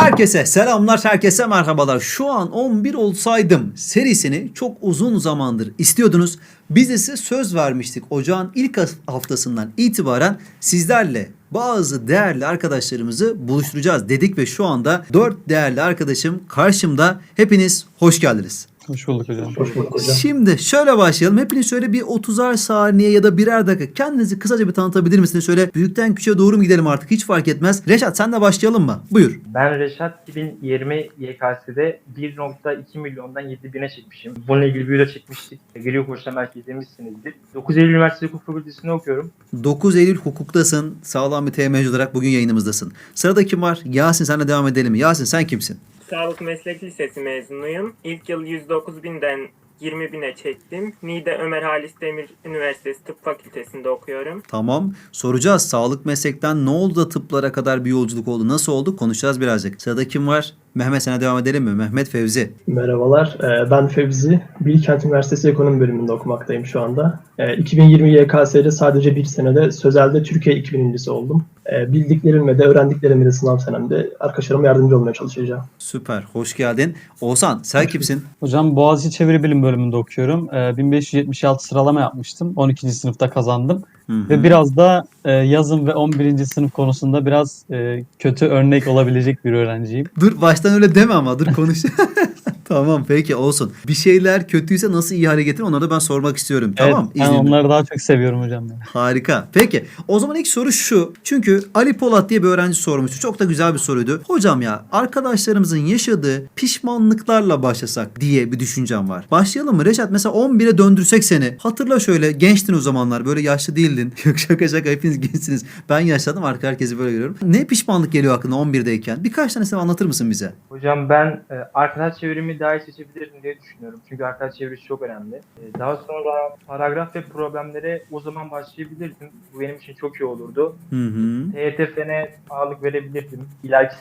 Herkese selamlar, herkese merhabalar. Şu an 11 olsaydım serisini çok uzun zamandır istiyordunuz. Biz size söz vermiştik. Ocağın ilk haftasından itibaren sizlerle bazı değerli arkadaşlarımızı buluşturacağız dedik ve şu anda 4 değerli arkadaşım karşımda. Hepiniz hoş geldiniz. Hoş bulduk hocam. Hoş bulduk hocam. Şimdi şöyle başlayalım. Hepiniz şöyle bir 30'ar saniye ya da birer dakika kendinizi kısaca bir tanıtabilir misiniz? Şöyle büyükten küçüğe doğru mu gidelim artık hiç fark etmez. Reşat sen de başlayalım mı? Buyur. Ben Reşat 2020 YKS'de 1.2 milyondan 7 bine çekmişim. Bununla ilgili bir video çekmiştik. Geliyor Koç'ta belki izlemişsinizdir. 9 Eylül Üniversitesi Hukuk Fakültesi'nde okuyorum. 9 Eylül hukuktasın. Sağlam bir TMC olarak bugün yayınımızdasın. Sırada kim var? Yasin senle devam edelim. Yasin sen kimsin? Sağlık Meslek Lisesi mezunuyum. İlk yıl 109 binden 20 bine çektim. Niğde Ömer Halis Demir Üniversitesi Tıp Fakültesi'nde okuyorum. Tamam. Soracağız. Sağlık meslekten ne oldu da tıplara kadar bir yolculuk oldu? Nasıl oldu? Konuşacağız birazcık. Sırada kim var? Mehmet sana devam edelim mi? Mehmet Fevzi. Merhabalar, ee, ben Fevzi. Bilkent Üniversitesi Ekonomi bölümünde okumaktayım şu anda. Ee, 2020 YKS'de sadece bir senede sözelde Türkiye 2000'incisi oldum. Ee, Bildiklerimle de öğrendiklerimle de sınav senemde arkadaşlarıma yardımcı olmaya çalışacağım. Süper. Hoş geldin. Oğuzhan sen kimsin? Hocam Boğaziçi Çeviri Bilim bölümünde okuyorum. Ee, 1576 sıralama yapmıştım. 12. sınıfta kazandım. Hı hı. Ve biraz da e, yazın ve 11. sınıf konusunda biraz e, kötü örnek olabilecek bir öğrenciyim. Dur baştan öyle deme ama dur konuş. tamam peki olsun. Bir şeyler kötüyse nasıl iyi hale getirin onları da ben sormak istiyorum. Tamam Evet, ben izninle. onları daha çok seviyorum hocam. ben. Harika. Peki o zaman ilk soru şu. Çünkü Ali Polat diye bir öğrenci sormuştu. Çok da güzel bir soruydu. Hocam ya arkadaşlarımızın yaşadığı pişmanlıklarla başlasak diye bir düşüncem var. Başlayalım mı? Reşat mesela 11'e döndürsek seni. Hatırla şöyle gençtin o zamanlar. Böyle yaşlı değildin. Yok şaka şaka hepiniz gençsiniz. Ben yaşladım artık herkesi böyle görüyorum. Ne pişmanlık geliyor aklına 11'deyken? Birkaç tanesini anlatır mısın bize? Hocam ben e, arkadaş çevrimi daha iyi seçebilirdim diye düşünüyorum. Çünkü arkadaş çevresi çok önemli. E, Daha sonra paragraf ve problemlere o zaman başlayabilirdim. Bu benim için çok iyi olurdu. Hı hı. TYT fene ağırlık verebilirdim. İleriki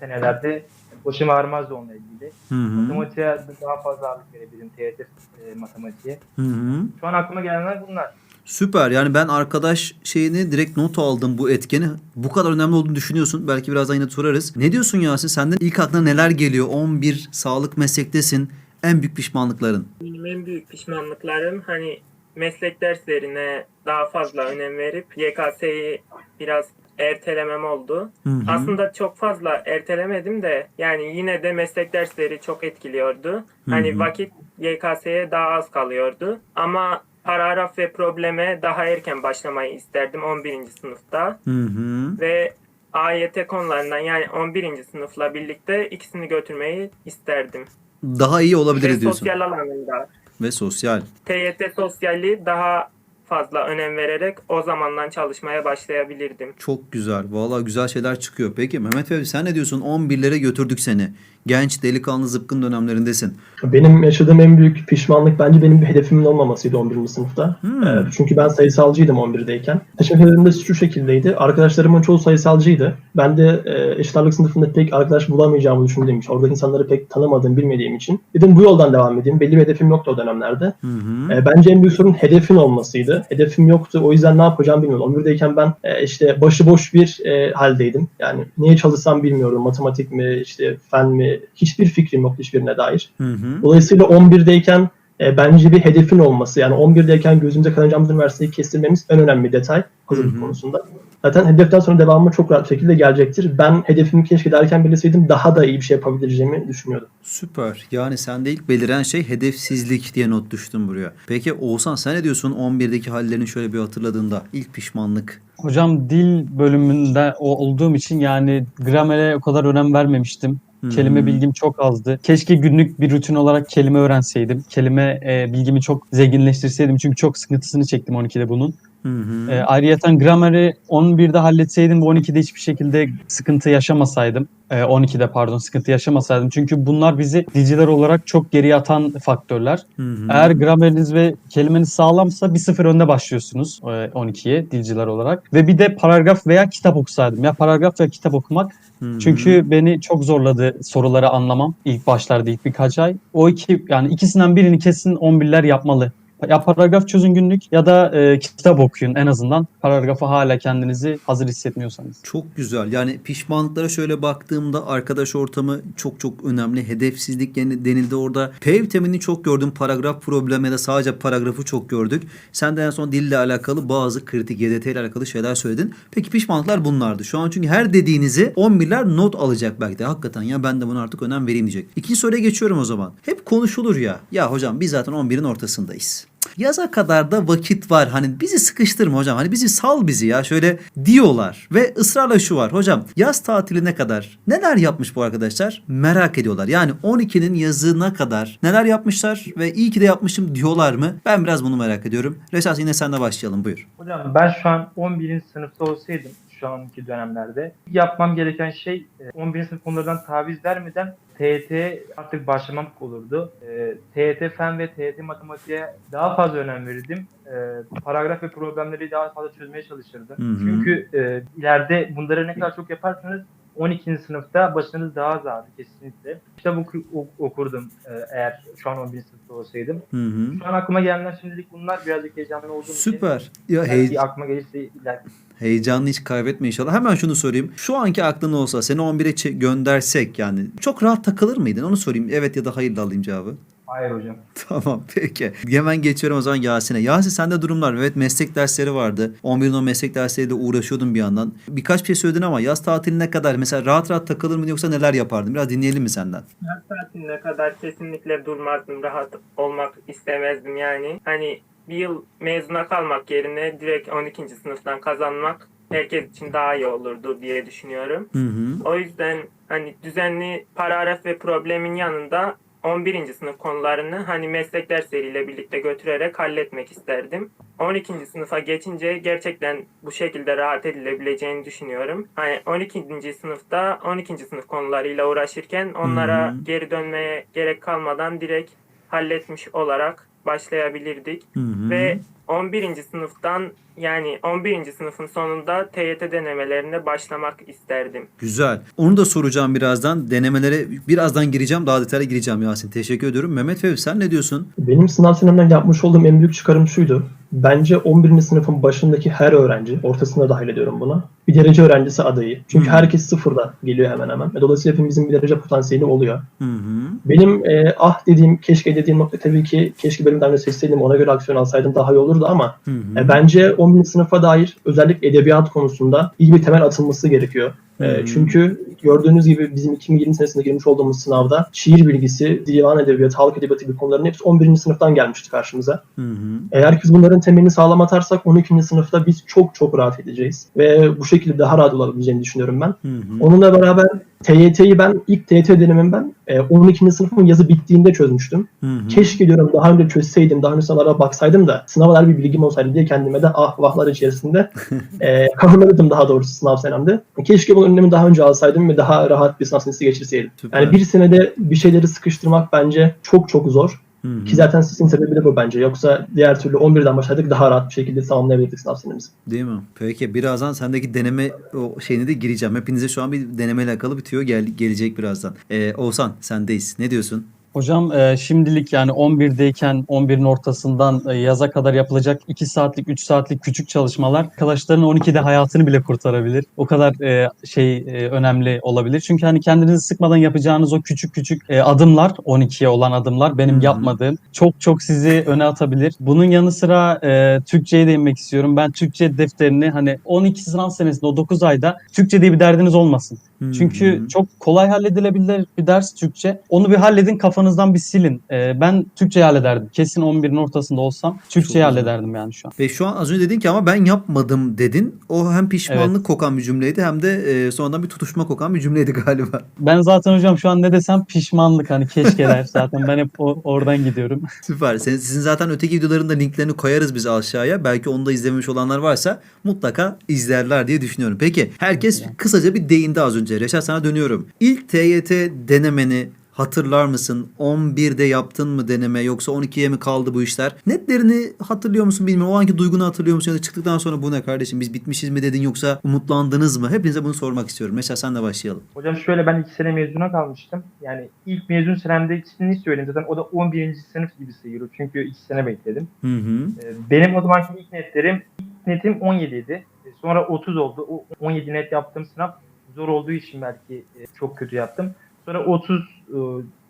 senelerde başım ağrımazdı onunla ilgili. Hı hı. Matematiğe daha fazla ağırlık verebilirim. TYT e, matematiğe. Hı hı. Şu an aklıma gelenler bunlar. Süper. Yani ben arkadaş şeyini direkt not aldım bu etkeni. Bu kadar önemli olduğunu düşünüyorsun. Belki birazdan yine sorarız. Ne diyorsun Yasin? Senden ilk aklına neler geliyor? 11 sağlık meslektesin. En büyük pişmanlıkların. Benim en büyük pişmanlıklarım hani meslek derslerine daha fazla önem verip YKS'yi biraz ertelemem oldu. Hı hı. Aslında çok fazla ertelemedim de yani yine de meslek dersleri çok etkiliyordu. Hani Hı hı. vakit YKS'ye daha az kalıyordu. Ama paragraf ve probleme daha erken başlamayı isterdim 11. sınıfta. Hı hı. ve AYT konularından yani 11. sınıfla birlikte ikisini götürmeyi isterdim. Daha iyi olabilir Ve diyorsun. sosyal alanında Ve sosyal. TYT sosyali daha fazla önem vererek o zamandan çalışmaya başlayabilirdim. Çok güzel. Vallahi güzel şeyler çıkıyor. Peki Mehmet Fevzi sen ne diyorsun? 11'lere götürdük seni. Genç, delikanlı, zıpkın dönemlerindesin. Benim yaşadığım en büyük pişmanlık bence benim bir hedefimin olmamasıydı 11. sınıfta. Hmm. Ee, çünkü ben sayısalcıydım 11'deyken. Şimdi hedefim de şu şekildeydi. Arkadaşlarımın çoğu sayısalcıydı. Ben de e, eşit ağırlık sınıfında pek arkadaş bulamayacağımı düşündüğüm için, orada insanları pek tanımadığım, bilmediğim için. Dedim bu yoldan devam edeyim. Belli bir hedefim yoktu o dönemlerde. Hı hı. E, bence en büyük sorun hedefin olmasıydı. Hedefim yoktu. O yüzden ne yapacağımı bilmiyordum. 11'deyken ben e, işte başıboş bir e, haldeydim. Yani neye çalışsam bilmiyorum. Matematik mi, işte fen mi? Hiçbir fikrim yoktu hiçbirine dair. Hı hı. Dolayısıyla 11'deyken e, bence bir hedefin olması. Yani 11'deyken gözümüze kazanacağımız üniversiteyi kestirmemiz en önemli detay hazırlık Hı hı. konusunda. Zaten hedeften sonra devamı çok rahat bir şekilde gelecektir. Ben hedefimi keşke derken belirleseydim daha da iyi bir şey yapabileceğimi düşünüyordum. Süper. Yani sende ilk beliren şey hedefsizlik diye not düştüm buraya. Peki Oğuzhan sen ne diyorsun 11'deki hallerini şöyle bir hatırladığında? ilk pişmanlık. Hocam dil bölümünde o- olduğum için yani gramere o kadar önem vermemiştim. Hı. Kelime bilgim çok azdı. Keşke günlük bir rutin olarak kelime öğrenseydim. Kelime e, bilgimi çok zenginleştirseydim. Çünkü çok sıkıntısını çektim 12'de bunun. Hı hı. E, ayrıyeten grameri 11'de halletseydim ve 12'de hiçbir şekilde sıkıntı yaşamasaydım. E, 12'de pardon sıkıntı yaşamasaydım. Çünkü bunlar bizi dilciler olarak çok geriye atan faktörler. Hı hı. Eğer grameriniz ve kelimeniz sağlamsa bir sıfır önde başlıyorsunuz e, 12'ye dilciler olarak. Ve bir de paragraf veya kitap okusaydım. Ya paragraf veya kitap okumak Hı hı. çünkü beni çok zorladı soruları anlamam ilk başlarda ilk birkaç ay. O iki yani ikisinden birini kesin 11'ler yapmalı Ya paragraf çözün günlük ya da e, kitap okuyun en azından. Paragrafa hala kendinizi hazır hissetmiyorsanız. Çok güzel. Yani pişmanlıklara şöyle baktığımda arkadaş ortamı çok çok önemli. Hedefsizlik yani denildi orada. P vitaminini çok gördüm. Paragraf problemi ya da sadece paragrafı çok gördük. Sen de en son dille alakalı bazı kritik YDT ile alakalı şeyler söyledin. Peki pişmanlıklar bunlardı. Şu an çünkü her dediğinizi 11'ler not alacak belki de. Hakikaten ya ben de buna artık önem vereyim diyecek. İkinci soruya geçiyorum o zaman. Hep konuşulur ya. Ya hocam biz zaten 11'in ortasındayız. Yaza kadar da vakit var. Hani bizi sıkıştırma hocam. Hani bizi sal bizi ya. Şöyle diyorlar. Ve ısrarla şu var. Hocam yaz tatiline kadar neler yapmış bu arkadaşlar? Merak ediyorlar. Yani 12'nin yazına kadar neler yapmışlar ve iyi ki de yapmışım diyorlar mı? Ben biraz bunu merak ediyorum. Reşat yine senle başlayalım. Buyur. Hocam ben şu an 11. sınıfta olsaydım şu anki dönemlerde yapmam gereken şey e, 11. sınıf konulardan taviz vermeden TYT artık başlamam olurdu. E, TYT fen ve TYT matematiğe daha fazla önem verirdim. E, paragraf ve problemleri daha fazla çözmeye çalışırdım. Hı hı. Çünkü e, ileride bunları ne kadar çok yaparsanız 12. sınıfta başınız daha az ağrı kesinlikle. Kitap oku- ok- okurdum e, eğer şu an 11. sınıfta olsaydım. Hı hı. Şu an aklıma gelenler şimdilik bunlar. Birazcık heyecanlı olduğum için. Süper. Ya Belki hey, aklıma gelirse ileride. heyecanını hiç kaybetme inşallah. Hemen şunu sorayım. Şu anki aklın olsa seni 11'e çe- göndersek yani çok rahat takılır mıydın? Onu sorayım. Evet ya da hayır da alayım cevabı. Hayır hocam. Tamam peki. Hemen geçiyorum o zaman Yasin'e. Yasin sende durumlar. Evet meslek dersleri vardı. 11'in o meslek dersleriyle uğraşıyordun bir yandan. Birkaç bir şey söyledin ama yaz tatiline kadar mesela rahat rahat takılır mıydın yoksa neler yapardın? Biraz dinleyelim mi senden? Yaz tatiline kadar kesinlikle durmazdım. Rahat olmak istemezdim yani. Hani bir yıl mezuna kalmak yerine direkt 12. sınıftan kazanmak herkes için daha iyi olurdu diye düşünüyorum. Hı hı. O yüzden hani düzenli paragraf ve problemin yanında 11. sınıf konularını hani meslek dersleriyle birlikte götürerek halletmek isterdim. 12. sınıfa geçince gerçekten bu şekilde rahat edilebileceğini düşünüyorum. Hani 12. sınıfta 12. sınıf konularıyla uğraşırken onlara hı. geri dönmeye gerek kalmadan direkt halletmiş olarak başlayabilirdik. Hı. Ve 11. sınıftan yani 11. sınıfın sonunda TYT denemelerine başlamak isterdim. Güzel. Onu da soracağım birazdan. Denemelere birazdan gireceğim. Daha detaylı gireceğim Yasin. Teşekkür ediyorum. Mehmet Fevzi sen ne diyorsun? Benim sınav senemden yapmış olduğum en büyük çıkarım şuydu. Bence 11. sınıfın başındaki her öğrenci, ortasına dahil ediyorum buna, bir derece öğrencisi adayı. Çünkü Hmm. herkes sıfırda geliyor hemen hemen. Ve Dolayısıyla hepimizin bir derece potansiyeli oluyor. Hı hı. Benim e, ah dediğim, keşke dediğim nokta tabii ki keşke bölümden de seçseydim, ona göre aksiyon alsaydım daha iyi olurdu ama Hı hı. e, bence 11. sınıfa dair özellikle edebiyat konusunda iyi bir temel atılması gerekiyor. E, Hı hı. çünkü gördüğünüz gibi bizim 2020 senesinde girmiş olduğumuz sınavda şiir bilgisi, divan edebiyatı, halk edebiyatı gibi konuların hepsi 11. sınıftan gelmişti karşımıza. Hı hı. Eğer biz bunların temelini sağlam atarsak 12. sınıfta biz çok çok rahat edeceğiz. Ve bu şekilde daha rahat olabileceğini düşünüyorum ben. Hı hı. Onunla beraber TYT'yi ben ilk TYT denemim ben e, 12. sınıfın yazı bittiğinde çözmüştüm. Hı hı. Keşke diyorum daha önce çözseydim, daha önce sınavlara baksaydım da sınavlar bir bilgim olsaydı diye kendime de ah vahlar içerisinde e, kahırladım daha doğrusu sınav senemde. Keşke bu önlemi daha önce alsaydım ve daha rahat bir sınav senesi geçirseydim. Süper. Yani bir senede bir şeyleri sıkıştırmak bence çok çok zor. Hı hı. Ki zaten sizin sebebi de bu bence. Yoksa diğer türlü 11'den başladık daha rahat bir şekilde tamamlayabilirdik sınav senemizi. Değil mi? Peki birazdan sendeki deneme o şeyine de gireceğim. Hepinize şu an bir denemeyle alakalı bir tüyo gel, gelecek birazdan. Ee, Oğuzhan sendeyiz. Ne diyorsun? Hocam e, şimdilik yani 11'deyken 11'in ortasından e, yaza kadar yapılacak 2 saatlik 3 saatlik küçük çalışmalar arkadaşların 12'de hayatını bile kurtarabilir. O kadar e, şey e, önemli olabilir. Çünkü hani kendinizi sıkmadan yapacağınız o küçük küçük e, adımlar 12'ye olan adımlar benim hı. yapmadığım çok çok sizi öne atabilir. Bunun yanı sıra e, Türkçe'ye değinmek istiyorum. Ben Türkçe defterini hani 12 sınav senesinde o 9 ayda Türkçe diye bir derdiniz olmasın. Hı Çünkü çok kolay halledilebilir bir ders Türkçe. Onu bir halledin kafanızdan bir silin. Ee, ben Türkçeyi hallederdim. Kesin 11'in ortasında olsam Türkçeyi güzel. hallederdim yani şu an. Ve şu an az önce dedin ki ama ben yapmadım dedin. O hem pişmanlık kokan bir cümleydi hem de e, sonradan bir tutuşma kokan bir cümleydi galiba. Ben zaten hocam şu an ne desem pişmanlık hani keşkeler zaten ben hep o- oradan gidiyorum. Süper. Sen, sizin zaten öteki videoların da linklerini koyarız biz aşağıya. Belki onu da izlememiş olanlar varsa mutlaka izlerler diye düşünüyorum. Peki herkes kısaca bir değindi az önce. Reşat sana dönüyorum. İlk TYT denemeni hatırlar mısın? 11'de yaptın mı deneme yoksa 12'ye mi kaldı bu işler? Netlerini hatırlıyor musun bilmiyorum. O anki duygunu hatırlıyor musun? Ya da çıktıktan sonra bu ne kardeşim biz bitmişiz mi dedin yoksa umutlandınız mı? Hepinize bunu sormak istiyorum. Mesela sen de başlayalım. Hocam şöyle ben iki sene mezuna kalmıştım. Yani ilk mezun senemde ikisini söyleyeyim. Zaten o da 11. sınıf gibi sayılır. Çünkü iki sene bekledim. Hı hı. Ee, Benim o zamanki ilk netlerim, ilk netim 17 idi. Ee, Sonra 30 oldu. O 17 net yaptığım sınav zor olduğu için belki e, çok kötü yaptım. Sonra 30 e,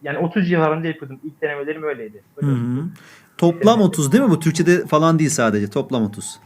yani 30 civarında yapıyordum. İlk denemelerim öyleydi. Hı hı. Toplam 30 değil mi? Bu Türkçede falan değil sadece. Toplam 30.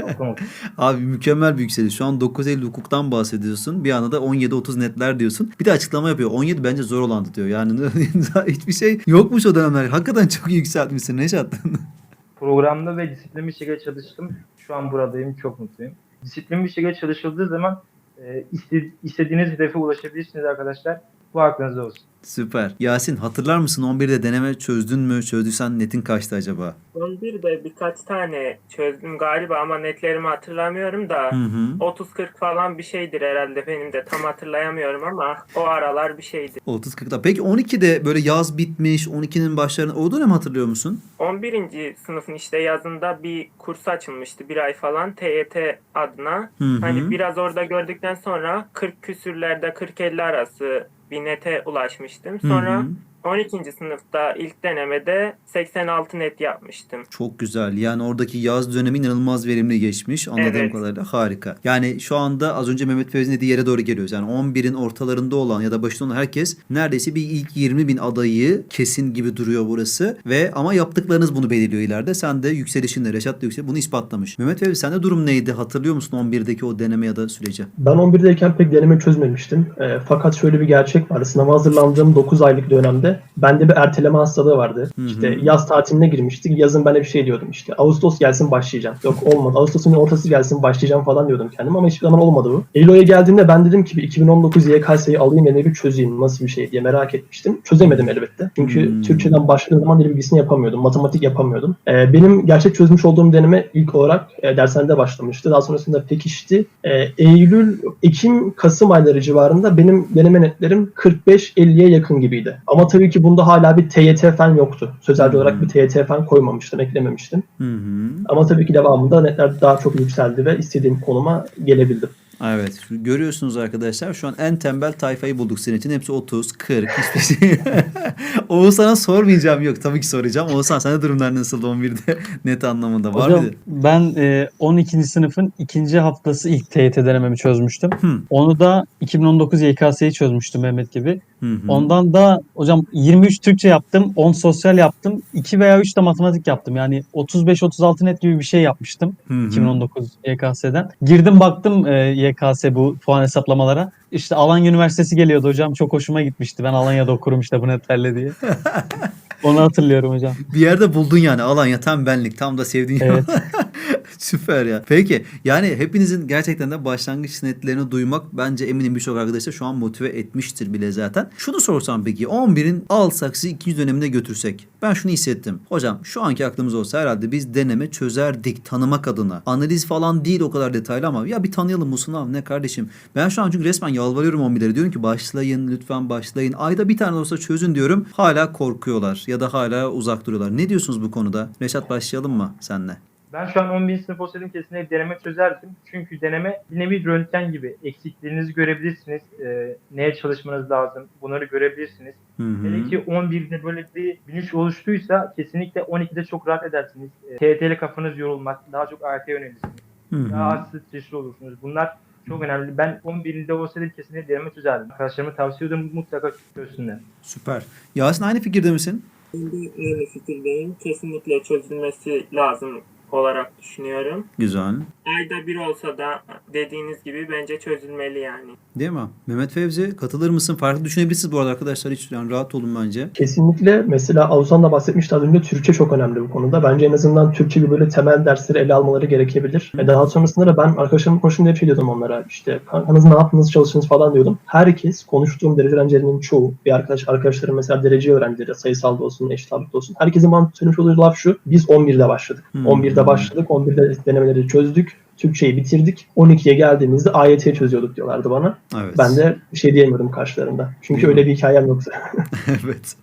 Toplam 30. Abi mükemmel bir yükseliş. Şu an 9 Eylül hukuktan bahsediyorsun. Bir anda da 17-30 netler diyorsun. Bir de açıklama yapıyor. 17 bence zor olandı diyor. Yani hiçbir şey yokmuş o dönemler. Hakikaten çok yükseltmişsin Neşat. Programda ve disiplinli bir şekilde çalıştım. Şu an buradayım. Çok mutluyum. Disiplinli bir şekilde çalışıldığı zaman e, iste- istediğiniz hedefe ulaşabilirsiniz arkadaşlar. Bu aklınızda olsun. Süper. Yasin hatırlar mısın 11'de deneme çözdün mü? Çözdüysen netin kaçtı acaba? 11'de birkaç tane çözdüm galiba ama netlerimi hatırlamıyorum da Hı hı. 30-40 falan bir şeydir herhalde benim de tam hatırlayamıyorum ama o aralar bir şeydi. 30-40'da. Peki 12'de böyle yaz bitmiş. 12'nin başlarını o dönem hatırlıyor musun? 11. sınıfın işte yazında bir kurs açılmıştı bir ay falan TYT adına. Hı hı. Hani biraz orada gördükten sonra 40 küsürlerde 40-50 arası bir nete ulaşmıştım. Sonra Hı hı. 12. sınıfta ilk denemede 86 net yapmıştım. Çok güzel. Yani oradaki yaz dönemi inanılmaz verimli geçmiş. Anladığım Evet. kadarıyla harika. Yani şu anda az önce Mehmet Fevzi'nin dediği yere doğru geliyoruz. Yani 11'in ortalarında olan ya da başında olan herkes neredeyse bir ilk 20 bin adayı kesin gibi duruyor burası. Ve ama yaptıklarınız bunu belirliyor ileride. Sen de yükselişinle Reşat da yüksel bunu ispatlamış. Mehmet Fevzi sende durum neydi? Hatırlıyor musun 11'deki o deneme ya da süreci? Ben 11'deyken pek deneme çözmemiştim. E, fakat şöyle bir gerçek vardı. Sınava hazırlandığım 9 aylık dönemde bende bir erteleme hastalığı vardı. Hı hı. İşte yaz tatiline girmiştik. Yazın ben hep şey diyordum işte Ağustos gelsin başlayacağım. Yok olmadı. Ağustos'un ortası gelsin başlayacağım falan diyordum kendim ama hiçbir zaman olmadı bu. Eylül ayı geldiğinde ben dedim ki bir 2019 YKS'yi alayım ve bir çözeyim. Nasıl bir şey diye merak etmiştim. Çözemedim elbette. Çünkü Hmm. Türkçeden başladığım zaman dil bilgisini yapamıyordum. Matematik yapamıyordum. E, benim gerçek çözmüş olduğum deneme ilk olarak e, dershanede başlamıştı. Daha sonrasında pekişti. E, Eylül, Ekim, Kasım ayları civarında benim deneme netlerim 45-50'ye yakın gibiydi. Ama tabii ki bunda hala bir TYT fen yoktu. Sözel Hmm. olarak bir TYT fen koymamıştım, eklememiştim. Hı hı. Ama tabii ki devamında netler daha çok yükseldi ve istediğim konuma gelebildim. Evet. Görüyorsunuz arkadaşlar şu an en tembel tayfayı bulduk senin için. Hepsi 30, 40 hiçbir şey. Oğuzhan'a sormayacağım. Yok tabii ki soracağım. Oğuzhan sende durumlar nasıl 11'de net anlamında var Hocam mıydı? ben e, 12. sınıfın ikinci haftası ilk TYT denememi çözmüştüm. Hı. Onu da 2019 YKS'yi çözmüştüm Mehmet gibi. Hı hı. Ondan da hocam 23 Türkçe yaptım, 10 sosyal yaptım, 2 veya 3 de matematik yaptım. Yani 35-36 net gibi bir şey yapmıştım Hı hı. 2019 YKS'den. Girdim baktım e, YKS bu puan hesaplamalara. İşte Alanya Üniversitesi geliyordu hocam. Çok hoşuma gitmişti. Ben Alanya'da okurum işte bu netlerle diye. Onu hatırlıyorum hocam. Bir yerde buldun yani Alanya tam benlik tam da sevdiğin Evet. Süper ya. Peki yani hepinizin gerçekten de başlangıç netlerini duymak bence eminim birçok arkadaşlar şu an motive etmiştir bile zaten. Şunu sorsam peki 11'in alsak sizi ikinci dönemine götürsek. Ben şunu hissettim. Hocam şu anki aklımız olsa herhalde biz deneme çözerdik tanımak adına. Analiz falan değil o kadar detaylı ama ya bir tanıyalım bu sınav ne kardeşim. Ben şu an çünkü resmen yalvarıyorum 11'lere. Diyorum ki başlayın lütfen başlayın. Ayda bir tane olsa çözün diyorum. Hala korkuyorlar ya da hala uzak duruyorlar. Ne diyorsunuz bu konuda? Reşat başlayalım mı senle? Ben şu an 11. sınıf olsaydım kesinlikle deneme çözerdim. Çünkü deneme bir nevi röntgen gibi. Eksiklerinizi görebilirsiniz. E, neye çalışmanız lazım bunları görebilirsiniz. Hı hı. Hele ki 11'de böyle bir bilinç oluştuysa kesinlikle 12'de çok rahat edersiniz. E, TYT ile kafanız yorulmaz. Daha çok AYT yönelirsiniz. Hı hı. Daha az stresli olursunuz. Bunlar çok önemli. Ben 11'inde olsaydım kesinlikle deneme çözerdim. Arkadaşlarıma tavsiye ediyorum mutlaka çözsünler. Süper. Yasin aynı fikirde misin? Şimdi aynı fikirdeyim. Kesinlikle çözülmesi lazım olarak düşünüyorum. Güzel. Ayda bir olsa da dediğiniz gibi bence çözülmeli yani. Değil mi? Mehmet Fevzi katılır mısın? Farklı düşünebilirsiniz bu arada arkadaşlar. Hiç yani rahat olun bence. Kesinlikle mesela Avuzhan da bahsetmişti az önce Türkçe çok önemli bu konuda. Bence en azından Türkçe gibi böyle temel dersleri ele almaları gerekebilir. Ve daha sonrasında da ben arkadaşlarımla konuşunca hep şey diyordum onlara işte kankanız ne yaptınız çalıştınız falan diyordum. Herkes konuştuğum derece öğrencilerinin çoğu bir arkadaş arkadaşlarım mesela derece öğrencileri sayısal da olsun eşit ağırlıkta olsun. Herkesin bana söylemiş olduğu laf şu biz 11'de başladık. Hmm. 11'de başladık 11'de denemeleri çözdük. Türkçeyi bitirdik. 12'ye geldiğimizde AYT çözüyorduk diyorlardı bana. Evet. Ben de bir şey diyemiyorum karşılarında. Çünkü Değil mi? öyle bir hikayem yoktu. evet.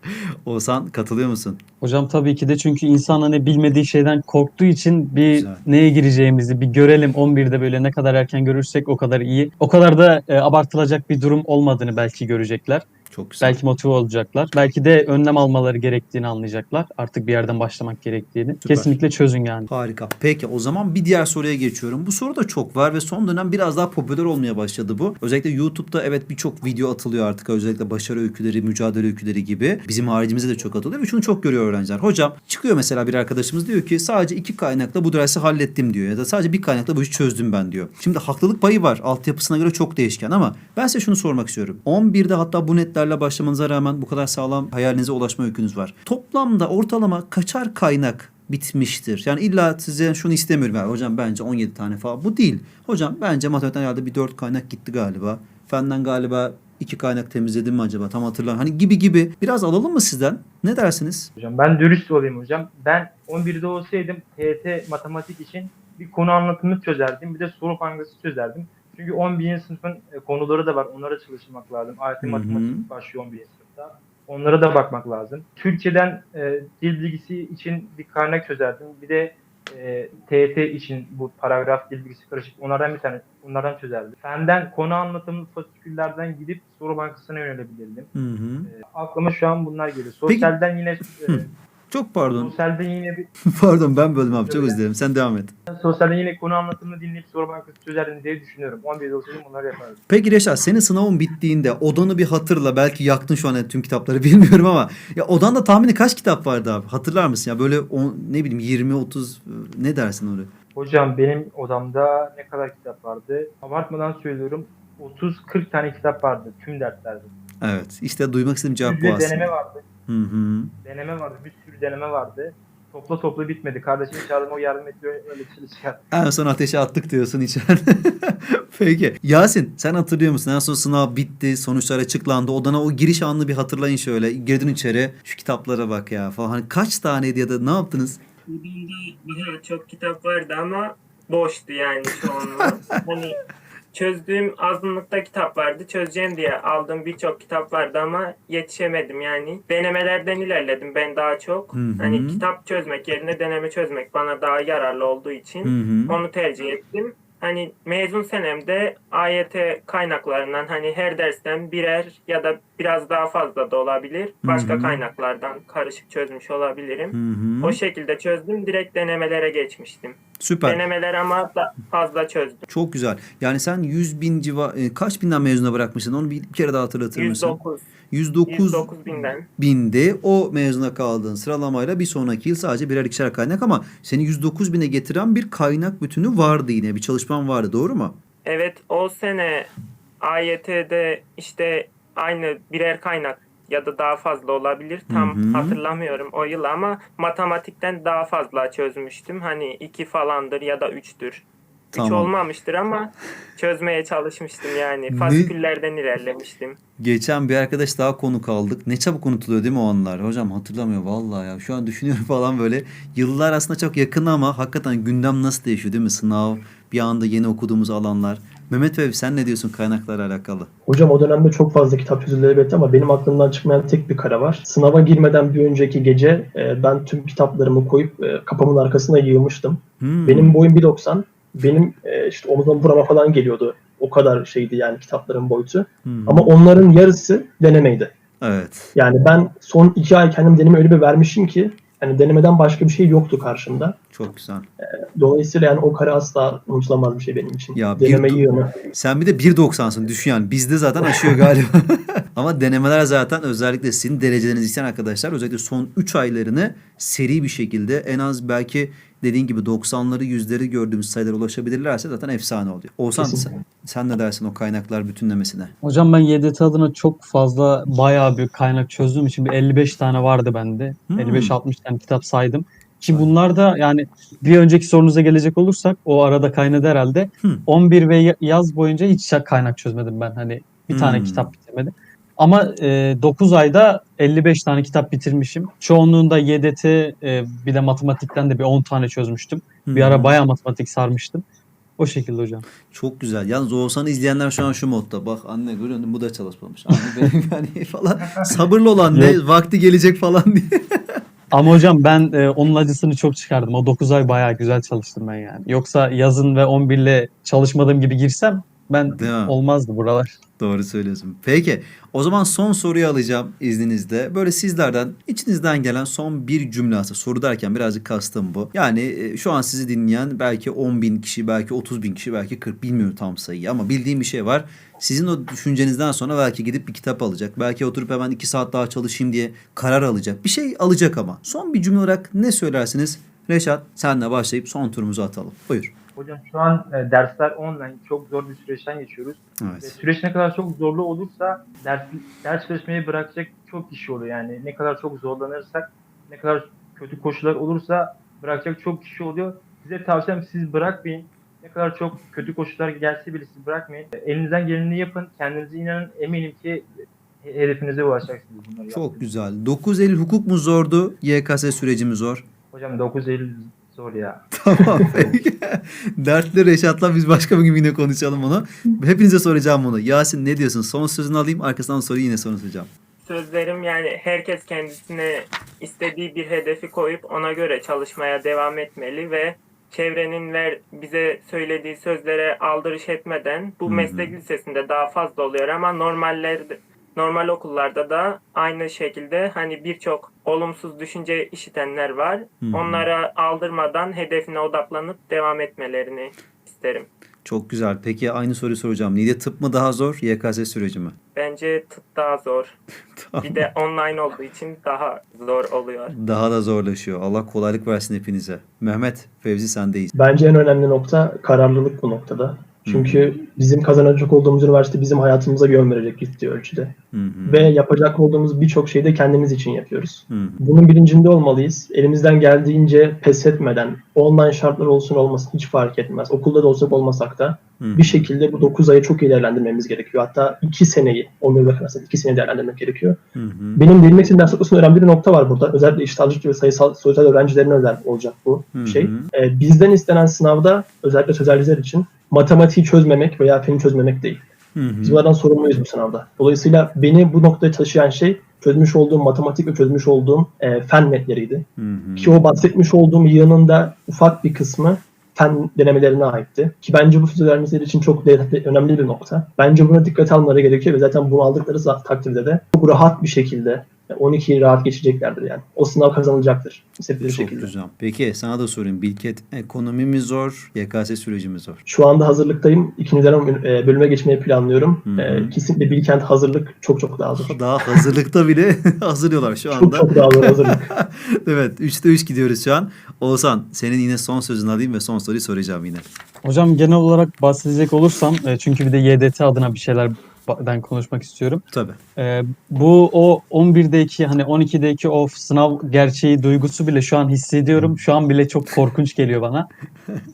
Oğuzhan katılıyor musun? Hocam tabii ki de çünkü insan hani bilmediği şeyden korktuğu için bir Güzel. neye gireceğimizi bir görelim. 11'de böyle ne kadar erken görürsek o kadar iyi. O kadar da e, abartılacak bir durum olmadığını belki görecekler. Çok güzel. Belki motive olacaklar. Belki de önlem almaları gerektiğini anlayacaklar. Artık bir yerden başlamak gerektiğini. Süper. Kesinlikle çözün yani. Harika. Peki o zaman bir diğer soruya geçiyorum. Bu soru da çok var ve son dönem biraz daha popüler olmaya başladı bu. Özellikle YouTube'da evet birçok video atılıyor artık. Özellikle başarı öyküleri, mücadele öyküleri gibi. Bizim haricimizde de çok atılıyor ve şunu çok görüyor öğrenciler. Hocam çıkıyor mesela bir arkadaşımız diyor ki sadece iki kaynakla bu dersi hallettim diyor. Ya da sadece bir kaynakla bu işi çözdüm ben diyor. Şimdi haklılık payı var. Altyapısına göre çok değişken ama ben size şunu sormak istiyorum. 11'de hatta bu netlerle başlamanıza rağmen bu kadar sağlam hayalinize ulaşma öykünüz var. Toplamda ortalama kaçar kaynak bitmiştir. Yani illa size şunu istemiyorum. Yani hocam bence 17 tane falan. Bu değil. Hocam bence matematikten herhalde bir 4 kaynak gitti galiba. Fenden galiba iki kaynak temizledim mi acaba? Tam hatırlamıyorum. Hani gibi gibi. Biraz alalım mı sizden? Ne dersiniz? Hocam ben dürüst olayım hocam. Ben 11'de olsaydım TYT matematik için bir konu anlatımını çözerdim. Bir de soru bankası çözerdim. Çünkü 11. sınıfın e, konuları da var. Onlara çalışmak lazım. Hı. matematik başlıyor 11. sınıfta. Onlara da bakmak lazım. Türkçeden e, dil bilgisi için bir kaynak çözerdim. Bir de e, TYT için bu paragraf dil bilgisi karışık. Onlardan bir tane onlardan çözerdim. Fenden konu anlatımı fasiküllerden gidip soru bankasına yönelebilirdim. Hı hı. Aklıma şu an bunlar geliyor. Sosyalden yine e. Çok pardon. sosyalden yine bir pardon ben böldüm abi. Çok özür dilerim. Sen devam et. sosyalden yine konu anlatımını dinleyip soru bankası çözerdim diye düşünüyorum. 11 olsaydım onları yapardım. Peki Reşat senin sınavın bittiğinde odanı bir hatırla. Belki yaktın şu an tüm kitapları bilmiyorum ama ya odanda tahmini kaç kitap vardı abi? Hatırlar mısın? Ya böyle on, ne bileyim 20 30 ne dersin oraya? Hocam benim odamda ne kadar kitap vardı? Abartmadan söylüyorum 30-40 tane kitap vardı tüm derslerde. Evet. İşte duymak istediğim cevap bu aslında. deneme vardı. Hı hı. Deneme vardı. Bir sürü deneme vardı. Topla topla bitmedi. Kardeşim çağırdım o yardım etti öyle çalışıyor. En son ateşe attık diyorsun içeride. Peki. Yasin sen hatırlıyor musun? En son sınav bitti. Sonuçlar açıklandı. Odana o giriş anını bir hatırlayın şöyle. Girdin içeri. Şu kitaplara bak ya falan. Hani kaç taneydi ya da ne yaptınız? Çok kitap vardı ama boştu yani çoğunluğu. hani çözdüğüm azınlıkta kitap vardı. Çözeceğim diye aldığım birçok kitap vardı ama yetişemedim yani. Denemelerden ilerledim ben daha çok. Hı hı. Hani kitap çözmek yerine deneme çözmek bana daha yararlı olduğu için Hı hı. onu tercih ettim. Hani mezun senemde AYT kaynaklarından hani her dersten birer ya da biraz daha fazla da olabilir. Başka Hı hı. kaynaklardan karışık çözmüş olabilirim. Hı hı. O şekilde çözdüm. Direkt denemelere geçmiştim. Süper. Denemeler ama da fazla çözdüm. Çok güzel. Yani sen 100 bin civar e, kaç binden mezuna bırakmışsın? Onu bir kere daha hatırlatır mısın? 109, 109 109 binden. binde o mezuna kaldığın sıralamayla bir sonraki yıl sadece birer ikişer kaynak ama seni 109 bine getiren bir kaynak bütünü vardı yine. Bir çalışman vardı doğru mu? Evet o sene AYT'de işte aynı birer kaynak ya da daha fazla olabilir. Tam Hı hı. hatırlamıyorum o yıl ama matematikten daha fazla çözmüştüm. Hani iki falandır ya da üçtür. Tamam. olmamıştır ama çözmeye çalışmıştım yani. Fasiküllerden ilerlemiştim. Geçen bir arkadaş daha konuk aldık. Ne çabuk unutuluyor değil mi o anlar? Hocam hatırlamıyor vallahi ya. Şu an düşünüyorum falan böyle. Yıllar aslında çok yakın ama hakikaten gündem nasıl değişiyor değil mi? Sınav, bir anda yeni okuduğumuz alanlar. Mehmet Bey sen ne diyorsun kaynaklarla alakalı? Hocam o dönemde çok fazla kitap çözüldü elbette ama benim aklımdan çıkmayan tek bir kara var. Sınava girmeden bir önceki gece e, ben tüm kitaplarımı koyup e, kapımın arkasına yığmıştım. Hmm. Benim boyum 1.90. Benim e, işte omuzuma burama falan geliyordu. O kadar şeydi yani kitapların boyutu. Hmm. Ama onların yarısı denemeydi. Evet. Yani ben son iki ay kendim deneme öyle bir vermişim ki hani denemeden başka bir şey yoktu karşımda. Çok güzel. Dolayısıyla yani o kare asla unutulamaz bir şey benim için. Ya bir Deneme do- yığını. Sen bir de 1.90'sın düşün yani. Bizde zaten aşıyor galiba. Ama denemeler zaten özellikle sizin derecelerinizi isteyen arkadaşlar özellikle son 3 aylarını seri bir şekilde en az belki dediğin gibi 90'ları yüzleri gördüğümüz sayılara ulaşabilirlerse zaten efsane oluyor. Kesinlikle. sen, sen ne dersin o kaynaklar bütünlemesine? Hocam ben YDT adına çok fazla bayağı bir kaynak çözdüğüm için bir 55 tane vardı bende. Hmm. 55-60 tane kitap saydım. Ki bunlar da yani bir önceki sorunuza gelecek olursak o arada kaynadı herhalde. Hmm. 11 ve ya- yaz boyunca hiç kaynak çözmedim ben. Hani bir tane Hmm. kitap bitirmedim. Ama e, 9 ayda 55 tane kitap bitirmişim. Çoğunluğunda YDT e, bir de matematikten de bir 10 tane çözmüştüm. Bir ara Hmm. bayağı matematik sarmıştım. O şekilde hocam. Çok güzel. Yalnız Oğuzhan'ı izleyenler şu an şu modda. Bak anne görüyor musun bu da çalışmamış. Anne benim yani falan. Sabırlı olan ne? Vakti gelecek falan diye. Ama hocam ben e, onun acısını çok çıkardım. O 9 ay bayağı güzel çalıştım ben yani. Yoksa yazın ve 11 ile çalışmadığım gibi girsem ben Değil mi? olmazdı buralar. Doğru söylüyorsun. Peki o zaman son soruyu alacağım izninizle. Böyle sizlerden içinizden gelen son bir cümle aslında. Soru derken birazcık kastım bu. Yani e, şu an sizi dinleyen belki 10 bin kişi, belki 30 bin kişi, belki 40 bilmiyorum tam sayıyı ama bildiğim bir şey var. Sizin o düşüncenizden sonra belki gidip bir kitap alacak. Belki oturup hemen 2 saat daha çalışayım diye karar alacak. Bir şey alacak ama. Son bir cümle olarak ne söylersiniz? Reşat senle başlayıp son turumuzu atalım. Buyur. Hocam şu an e, dersler online. Çok zor bir süreçten geçiyoruz. Ve Evet. süreç ne kadar çok zorlu olursa ders, ders çalışmayı bırakacak çok kişi oluyor. Yani ne kadar çok zorlanırsak, ne kadar kötü koşullar olursa bırakacak çok kişi oluyor. Size tavsiyem siz bırakmayın. Ne kadar çok kötü koşullar gelse bile siz bırakmayın. Elinizden geleni yapın. Kendinize inanın. Eminim ki he- hedefinize ulaşacaksınız bunları Çok yaptığınız. güzel. 9 Eylül hukuk mu zordu? YKS süreci mi zor? Hocam 9 Eylül zor ya. Tamam peki. Dertli Reşat'la biz başka bir gün yine konuşalım onu. Hepinize soracağım bunu. Yasin ne diyorsun? Son sözünü alayım. Arkasından soruyu yine sana soracağım. Sözlerim yani herkes kendisine istediği bir hedefi koyup ona göre çalışmaya devam etmeli ve çevrenin ver, bize söylediği sözlere aldırış etmeden bu meslek lisesinde daha fazla oluyor ama normaller normal okullarda da aynı şekilde hani birçok olumsuz düşünce işitenler var. Hı. Onlara aldırmadan hedefine odaklanıp devam etmelerini isterim. Çok güzel. Peki aynı soruyu soracağım. Nide tıp mı daha zor? YKS süreci mi? Bence tıp daha zor. Tamam. Bir de online olduğu için daha zor oluyor. Daha da zorlaşıyor. Allah kolaylık versin hepinize. Mehmet, Fevzi sendeyiz. Bence en önemli nokta kararlılık bu noktada. Çünkü bizim kazanacak olduğumuz üniversite bizim hayatımıza yön verecek ciddi ölçüde. Hı hı. Ve yapacak olduğumuz birçok şeyi de kendimiz için yapıyoruz. Hı hı. Bunun bilincinde olmalıyız. Elimizden geldiğince pes etmeden, online şartlar olsun olmasın hiç fark etmez. Okulda da olsak olmasak da Hı bir şekilde bu 9 ayı çok iyi değerlendirmemiz gerekiyor. Hatta 2 seneyi, 11 bakarsak 2 seneyi değerlendirmek gerekiyor. Hı hı. Benim değinmek istediğim ders noktasında önemli bir nokta var burada. Özellikle iştalcılık ve sayısal sözel öğrencilerine özel olacak bu Hı şey. hı. Ee, bizden istenen sınavda özellikle sözelciler için matematiği çözmemek veya feni çözmemek değil. Hı hı. Biz bunlardan sorumluyuz bu sınavda. Dolayısıyla beni bu noktaya taşıyan şey çözmüş olduğum matematik ve çözmüş olduğum e, fen netleriydi. Hı hı. Ki o bahsetmiş olduğum yığının da ufak bir kısmı fen denemelerine aitti. Ki bence bu öğrenciler için çok önemli bir nokta. Bence buna dikkat almaları gerekiyor ve zaten bunu aldıkları takdirde de çok rahat bir şekilde 12'yi rahat geçeceklerdir yani. O sınav kazanılacaktır. Çok şekilde. güzel. Peki sana da sorayım. Bilket ekonomi mi zor? YKS süreci mi zor? Şu anda hazırlıktayım. İkinci dönem e, bölüme geçmeyi planlıyorum. Hı hı. E, kesinlikle Bilkent hazırlık çok çok daha zor. Daha hazırlıkta bile hazırlıyorlar şu Çok anda. çok daha zor hazırlık. evet 3'te 3 gidiyoruz şu an. Oğuzhan senin yine son sözünü alayım ve son soruyu soracağım yine. Hocam genel olarak bahsedecek olursam e, çünkü bir de YDT adına bir şeyler ben konuşmak istiyorum. Tabii. Ee, bu o 11'deki hani 12'deki o sınav gerçeği duygusu bile şu an hissediyorum. Şu an bile çok korkunç geliyor bana.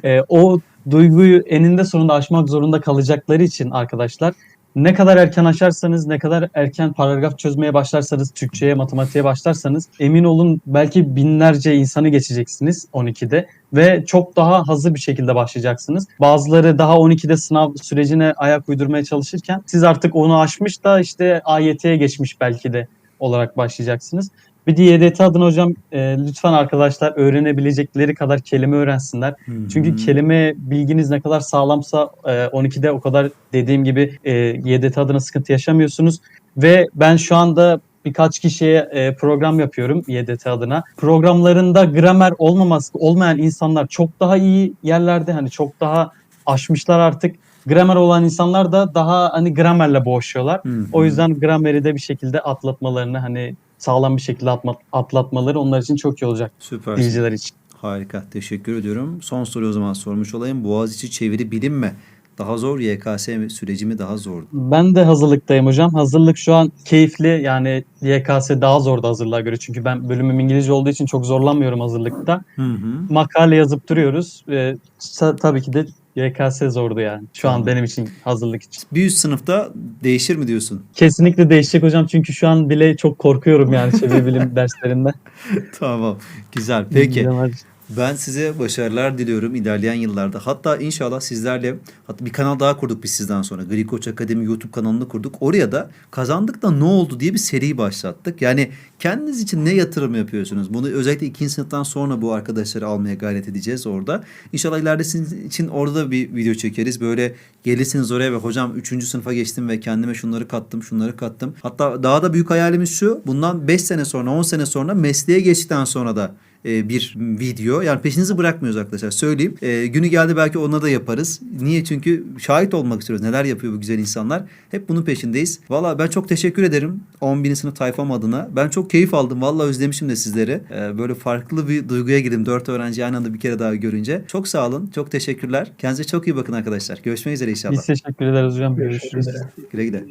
Ee, o duyguyu eninde sonunda aşmak zorunda kalacakları için arkadaşlar ne kadar erken aşarsanız, ne kadar erken paragraf çözmeye başlarsanız, Türkçe'ye, matematiğe başlarsanız emin olun belki binlerce insanı geçeceksiniz 12'de ve çok daha hızlı bir şekilde başlayacaksınız. Bazıları daha 12'de sınav sürecine ayak uydurmaya çalışırken siz artık onu aşmış da işte AYT'ye geçmiş belki de olarak başlayacaksınız. Bir de YDT adına hocam e, lütfen arkadaşlar öğrenebilecekleri kadar kelime öğrensinler. Hı hı. Çünkü kelime bilginiz ne kadar sağlamsa e, 12'de o kadar dediğim gibi e, YDT adına sıkıntı yaşamıyorsunuz. Ve ben şu anda birkaç kişiye e, program yapıyorum YDT adına. Programlarında gramer olmaması olmayan insanlar çok daha iyi yerlerde hani çok daha aşmışlar artık. Gramer olan insanlar da daha hani gramerle boğuşuyorlar. Hı hı. O yüzden grameri de bir şekilde atlatmalarını hani sağlam bir şekilde atma- atlatmaları onlar için çok iyi olacak Süpersin. dilciler için. Harika. Teşekkür ediyorum. Son soruyu o zaman sormuş olayım. Boğaziçi çeviri bilim mi? Daha zor YKS süreci mi daha zor? Ben de hazırlıktayım hocam. Hazırlık şu an keyifli yani YKS daha zordu hazırlığa göre. Çünkü ben bölümüm İngilizce olduğu için çok zorlanmıyorum hazırlıkta. Hı hı. Makale yazıp duruyoruz. Ee, tabii ki de YKS zordu yani. Şu an benim için hazırlık için. Bir üst sınıfta değişir mi diyorsun? Kesinlikle değişecek hocam çünkü şu an bile çok korkuyorum yani çeviri bilim derslerinden. tamam. Güzel. Peki. Bilemez. Ben size başarılar diliyorum ilerleyen yıllarda. Hatta inşallah sizlerle hatta bir kanal daha kurduk biz sizden sonra. Gri Koç Akademi YouTube kanalını kurduk. Oraya da kazandık da ne oldu diye bir seri başlattık. Yani kendiniz için ne yatırım yapıyorsunuz? Bunu özellikle ikinci sınıftan sonra bu arkadaşları almaya gayret edeceğiz orada. İnşallah ileride sizin için orada da bir video çekeriz. Böyle gelirsiniz oraya ve hocam 3. sınıfa geçtim ve kendime şunları kattım, şunları kattım. Hatta daha da büyük hayalimiz şu. Bundan 5 sene sonra, 10 sene sonra mesleğe geçtikten sonra da e, bir video. Yani peşinizi bırakmıyoruz arkadaşlar. Söyleyeyim. E, günü geldi belki ona da yaparız. Niye? Çünkü şahit olmak istiyoruz. Neler yapıyor bu güzel insanlar. Hep bunun peşindeyiz. Valla ben çok teşekkür ederim. 11. sınıf tayfam adına. Ben çok keyif aldım. Valla özlemişim de sizleri. E, böyle farklı bir duyguya girdim. Dört öğrenci aynı anda bir kere daha görünce. Çok sağ olun. Çok teşekkürler. Kendinize çok iyi bakın arkadaşlar. Görüşmek üzere inşallah. Biz teşekkür ederiz hocam. Görüşmek Görüşürüz. üzere. Güle güle.